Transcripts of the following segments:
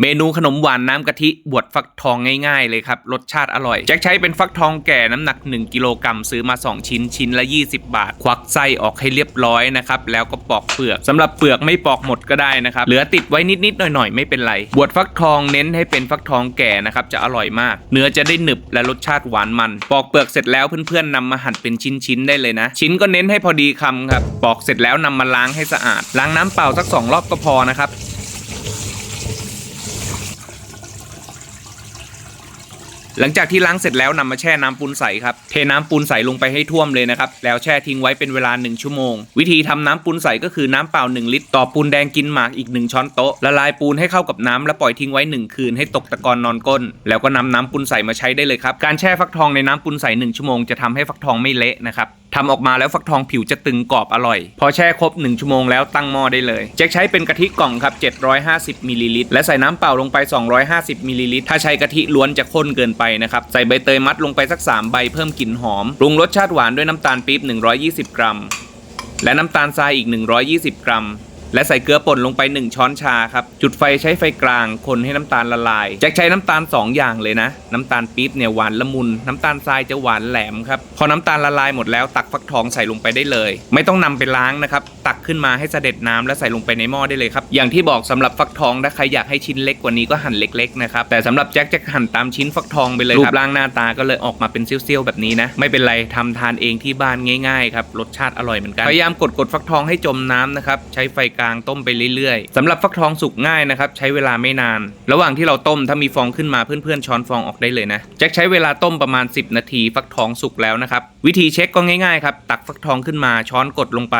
เมนูขนมหวานน้ำกะทิบวชฟักทองง่ายๆเลยครับ รสชาติอร่อย แจ็คใช้เป็นฟักทองแก่น้ำหนัก 1 กิโลกรัมซื้อมา 2 ชิ้นชิ้นละ 20 บาท ควักไส้ออกให้เรียบร้อยนะครับ แล้วก็ปอกเปลือกสำหรับเปลือกไม่ปอกหมดก็ได้นะครับ เหลือติดไว้นิดๆ หน่อยๆ ไม่เป็นไร บวชฟักทองเน้นให้เป็นฟักทองแก่นะครับ จะอร่อยมาก เนื้อจะได้หนึบและรสชาติหวานมัน ปอกเปลือกเสร็จแล้วเพื่อนๆนำมาหั่นเป็นชิ้นๆได้เลยนะ ชิ้นก็เน้นให้พอดีคำครับปอกเสร็จแล้วนำมาล้างให้สะอาดล้างน้ำเปล่าสักสองรอบก็พอนะครับ หลังจากที่ล้างเสร็จแล้วนำมาแช่น้ำปูนใสครับเทน้ำปูนใสลงไปให้ท่วมเลยนะครับแล้วแช่ทิ้งไว้เป็นเวลา 1 ชั่วโมง วิธีทำน้ำปูนใสก็คือน้ำเปล่า 1 ลิตร ต่อปูนแดงกินหมากอีก 1 ช้อนโต๊ะละลายปูนให้เข้ากับน้ำแล้วปล่อยทิ้งไว้ 1 คืนให้ตกตะกอนนอนก้น แล้วก็นำน้ำปูนใสมาใช้ได้เลยครับการแช่ฟักทองในน้ำปูนใส1ชั่วโมงจะทำให้ฟักทองไม่เละนะครับ ทำออกมาแล้วฟักทองผิวจะตึงกรอบอร่อย พอแช่ครบ 1 ชั่วโมงแล้วตั้งหม้อได้เลยแจ็คใช้เป็นกะทิกล่องครับ 750มิลลิลิตรและใส่น้ำเปล่าลงไป 250มิลลิลิตรถ้าใช้กะทิล้วนจะข้นเกินไปนะครับ ใส่ใบเตยมัดลงไปสัก 3 ใบเพิ่มกลิ่นหอมปรุงรสชาติหวานด้วยน้ำตาลปี๊บ120 กรัม และน้ำตาลทรายอีก 120 กรัม และใส่เกลือป่นลงไป 1 ช้อนชาครับ จุดไฟใช้ไฟกลาง คนให้น้ำตาลละลายแจ็คใช้น้ำตาล 2 อย่างเลยนะ น้ำตาลปี๊บเนี่ยหวานละมุน น้ำตาลทรายจะหวานแหลมครับ พอน้ำตาลละลายหมดแล้วตักฟักทองใส่ลงไปได้เลย ไม่ต้องนำไปล้างนะครับ ตักขึ้นมาให้เสด็จน้ำแล้วใส่ลงไปในหม้อได้เลยครับ อย่างที่บอกสำหรับฟักทองถ้าใครอยากให้ชิ้นเล็กกว่านี้ก็หั่นเล็กๆนะครับ แต่สำหรับแจ็คจะหั่นตามชิ้นฟักทองไปเลยครับ รูปร่างหน้าตาก็เลยออกมาเป็นเซี่ยวๆแบบนี้นะ ไม่เป็นไรทำทานเองที่บ้านง่ายๆครับ รสชาติอร่อยเหมือนกัน พยายามกดกดฟักทองให้จมน้ำนะครับ ใช้ไฟกลางต้มไปเรื่อยๆสำหรับฟักทองสุกง่ายนะครับใช้เวลาไม่นาน ระหว่างที่เราต้มถ้ามีฟองขึ้นมาเพื่อนๆช้อนฟองออกได้เลยนะแจ็คใช้เวลาต้มประมาณ 10 นาทีฟักทองสุกแล้วนะครับวิธีเช็คก็ง่ายๆครับตักฟักทองขึ้นมาช้อนกดลงไป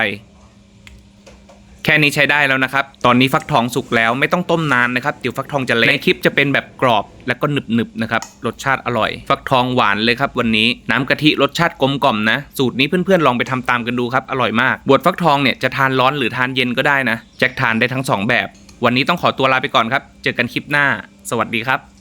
แค่นี้ใช้ได้แล้วนะครับ ตอนนี้ฟักทองสุกแล้วไม่ต้องต้มนานนะครับเดี๋ยวฟักทองจะเละในคลิปจะเป็นแบบกรอบแล้วก็หนึบๆนะครับรสชาติอร่อย ฟักทองหวานเลยครับวันนี้น้ำกะทิรสชาติกลมกล่อมนะ สูตรนี้เพื่อนๆลองไปทำตามกันดูครับอร่อยมากบวชฟักทองเนี่ยจะทานร้อนหรือทานเย็นก็ได้นะแจ็คทานได้ทั้งสองแบบ วันนี้ต้องขอตัวลาไปก่อนครับ เจอกันคลิปหน้า สวัสดีครับ